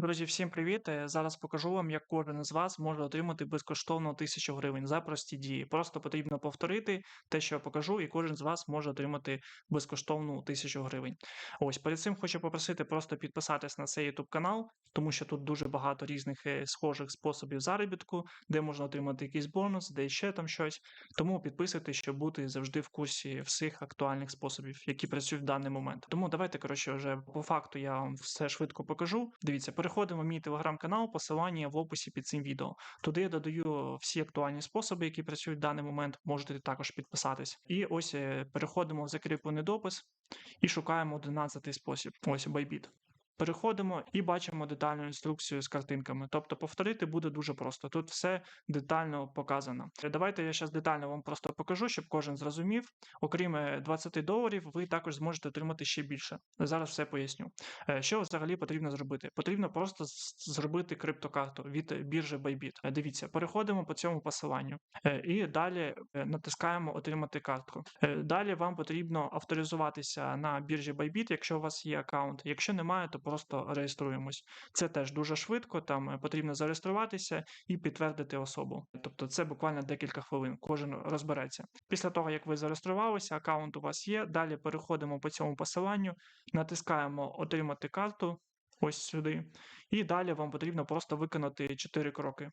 Друзі, всім привіт! Е, Зараз покажу вам, як кожен з вас може отримати безкоштовно 1000 гривень за прості дії. Просто потрібно повторити те, що я покажу, і кожен з вас може отримати безкоштовну 1000 гривень. Ось перед цим хочу попросити просто підписатись на цей YouTube канал, тому що тут дуже багато різних е, схожих способів заробітку, де можна отримати якийсь бонус, де ще там щось. Тому підписуйтесь, щоб бути завжди в курсі всіх актуальних способів, які працюють в даний момент. Тому давайте, коротше, вже по факту я вам все швидко покажу. Дивіться, переходимо в мій телеграм-канал, посилання в описі під цим відео. Туди я додаю всі актуальні способи, які працюють в даний момент. Можете також підписатись. І ось е, переходимо в закріплений допис і шукаємо 11 спосіб. Ось Bybit. Переходимо і бачимо детальну інструкцію з картинками. Тобто повторити буде дуже просто. Тут все детально показано. Давайте я зараз детально вам просто покажу, щоб кожен зрозумів. Окрім е, 20 доларів, ви також зможете отримати ще більше. Зараз все поясню. Е, Що взагалі потрібно зробити? Потрібно просто зробити криптокарту від біржі Bybit. Е, Дивіться, переходимо по цьому посиланню Е, і далі е, натискаємо Отримати картку. Е, Далі вам потрібно авторизуватися на біржі Bybit, якщо у вас є аккаунт. Якщо немає, то просто реєструємось. Це теж дуже швидко. Там е, потрібно зареєструватися і підтвердити особу. Тобто це буквально декілька хвилин. Кожен розбереться. Після того, як ви зареєструвалися, аккаунт у вас є. Далі переходимо по цьому посиланню, натискаємо Отримати карту. Ось сюди, і далі вам потрібно просто виконати 4 кроки.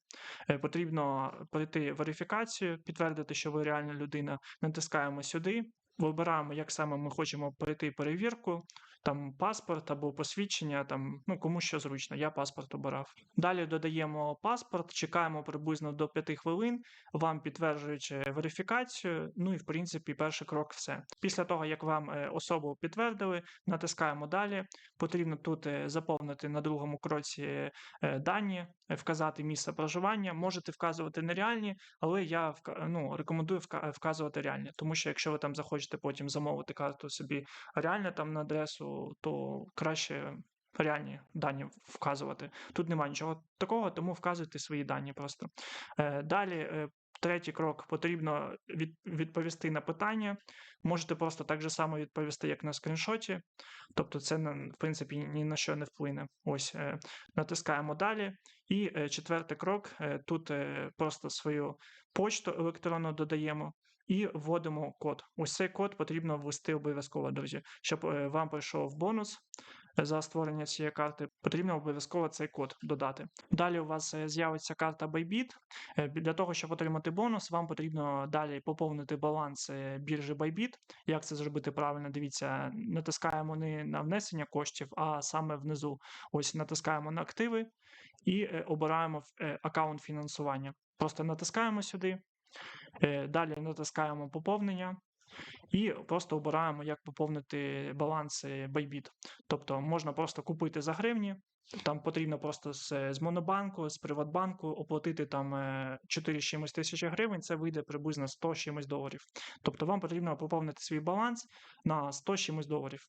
Е, Потрібно пройти верифікацію, підтвердити, що ви реальна людина. Натискаємо сюди, вибираємо, як саме ми хочемо пройти перевірку, там паспорт або посвідчення, там ну кому що зручно. Я паспорт обирав. Далі додаємо паспорт, чекаємо приблизно до 5 хвилин. Вам підтверджують е, верифікацію. Ну і в принципі, перший крок все. Після того, як вам е, особу підтвердили, натискаємо далі. Потрібно тут е, заповнити на другому кроці е, дані, вказати місце проживання. Можете вказувати нереальні, але я ну, рекомендую вказувати реальні, тому що якщо ви там захочете потім замовити карту собі реально там на адресу, то краще. Реальні дані вказувати. Тут немає нічого такого, тому вказуйте свої дані просто. Е, далі, е, третій крок потрібно відповісти на питання. Можете просто так же само відповісти, як на скріншоті. Тобто, це в принципі ні на що не вплине. Ось е, натискаємо далі. І четвертий крок: тут просто свою почту електронну додаємо. І вводимо код. Ось цей код потрібно ввести обов'язково, друзі, щоб е, вам прийшов бонус е, за створення цієї карти. Потрібно обов'язково цей код додати. Далі у вас е, з'явиться карта Bybit. Для того, щоб отримати бонус, вам потрібно далі поповнити баланс біржі Bybit. Як це зробити правильно? Дивіться, натискаємо не на внесення коштів, а саме внизу. Ось натискаємо на активи і обираємо аккаунт фінансування. Просто натискаємо сюди. Е, Далі натискаємо поповнення і просто обираємо, як поповнити баланс е, Bybit. Тобто можна просто купити за гривні. Там потрібно просто з, з Монобанку, з Приватбанку оплатити там е, 4 чимось тисячі гривень, це вийде приблизно 100 чимось доларів. Тобто вам потрібно поповнити свій баланс на 100 чимось доларів.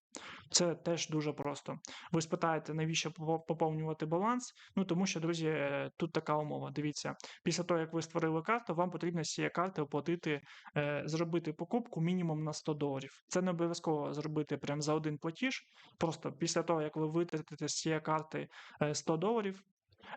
Це теж дуже просто. Ви спитаєте, навіщо поповнювати баланс? Ну тому що, друзі, е, тут така умова. Дивіться, після того, як ви створили карту, вам потрібно з цієї карти оплатити, е, зробити покупку мінімум на 100 доларів. Це не обов'язково зробити прямо за один платіж. Просто після того, як ви витратите з цієї карти е, 100 доларів.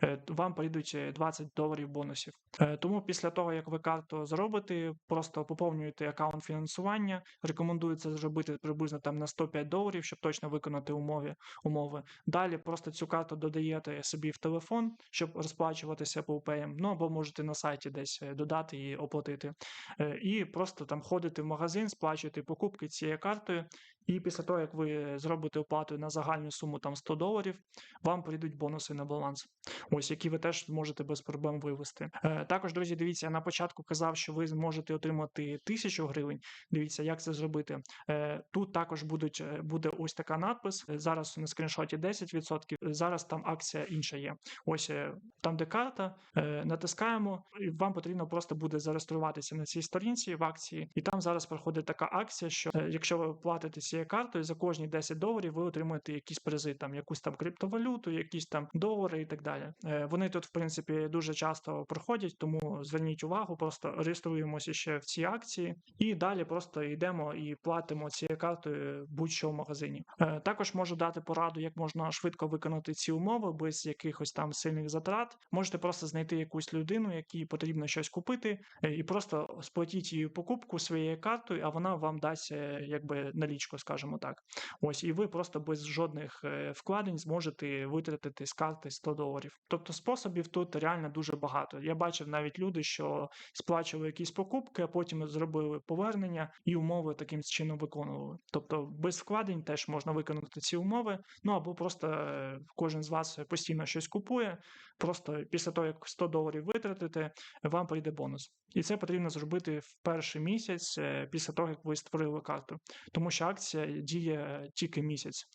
Е, Вам прийдуть е, 20 доларів бонусів. Е, Тому після того, як ви карту зробите, просто поповнюєте аккаунт фінансування. Рекомендується зробити приблизно там на 105 доларів, щоб точно виконати умови. умови. Далі просто цю карту додаєте собі в телефон, щоб розплачуватися по Pay, ну або можете на сайті десь е, додати і оплатити. Е, І просто там ходите в магазин, сплачуєте покупки цією картою. І після того, як ви зробите оплату на загальну суму там 100 доларів, вам прийдуть бонуси на баланс. Ось які ви теж зможете без проблем вивести. Е, також, друзі, дивіться, я на початку казав, що ви зможете отримати тисячу гривень. Дивіться, як це зробити. Е, тут також будуть е, буде ось така надпис. Е, Зараз на скріншоті 10%, Зараз там акція інша є. Ось е, там, де карта, е, натискаємо, і вам потрібно просто буде зареєструватися на цій сторінці в акції, і там зараз проходить така акція, що е, якщо ви платите цією цією картою за кожні 10 доларів ви отримуєте якісь призи, там якусь там криптовалюту, якісь там долари і так далі. Е, Вони тут, в принципі, дуже часто проходять, тому зверніть увагу, просто реєструємося ще в ці акції, і далі просто йдемо і платимо цією картою будь-що в магазині. Е, Також можу дати пораду, як можна швидко виконати ці умови без якихось там сильних затрат. Можете просто знайти якусь людину, якій потрібно щось купити, е, і просто сплатіть її покупку своєю картою, а вона вам дасть якби налічку, скажімо так. Ось, і ви просто без жодних е, вкладень зможете витратити з карти 100 доларів. Тобто способів тут реально дуже багато. Я бачив навіть люди, що сплачували якісь покупки, а потім зробили повернення і умови таким чином виконували. Тобто без вкладень теж можна виконати ці умови. Ну або просто е, кожен з вас постійно щось купує. Просто після того, як 100 доларів витратите, вам прийде бонус. І це потрібно зробити в перший місяць е, після того, як ви створили карту, тому що акція діє тільки місяць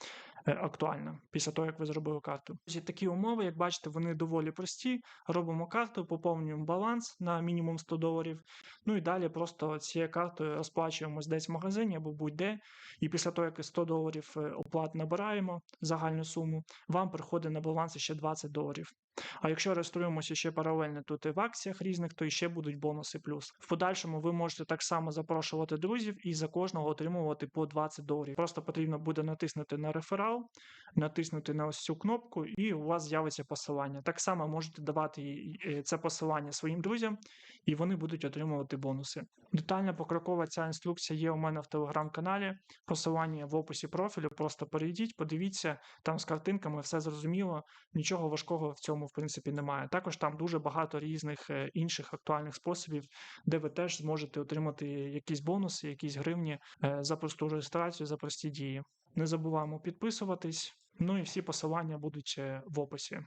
актуальна після того, як ви зробили карту. Такі умови, як бачите, вони доволі прості. Робимо карту, поповнюємо баланс на мінімум 100 доларів. Ну і далі просто цією картою розплачуємось десь в магазині або будь-де. І після того, як 100 доларів е, оплат набираємо загальну суму, вам приходить на баланс ще 20 доларів. А якщо реєструємося ще паралельно тут і в акціях різних, то ще будуть бонуси плюс. В подальшому ви можете так само запрошувати друзів і за кожного отримувати по 20 доларів. Просто потрібно буде натиснути на реферал, натиснути на ось цю кнопку, і у вас з'явиться посилання. Так само можете давати це посилання своїм друзям, і вони будуть отримувати бонуси. Детальна покрокова ця інструкція є у мене в телеграм-каналі. Посилання в описі профілю. Просто перейдіть, подивіться там з картинками, все зрозуміло. Нічого важкого в цьому в принципі немає. Також там дуже багато різних е, інших актуальних способів, де ви теж зможете отримати якісь бонуси, якісь гривні е, за просту реєстрацію, за прості дії. Не забуваємо підписуватись. Ну і всі посилання будуть е, в описі.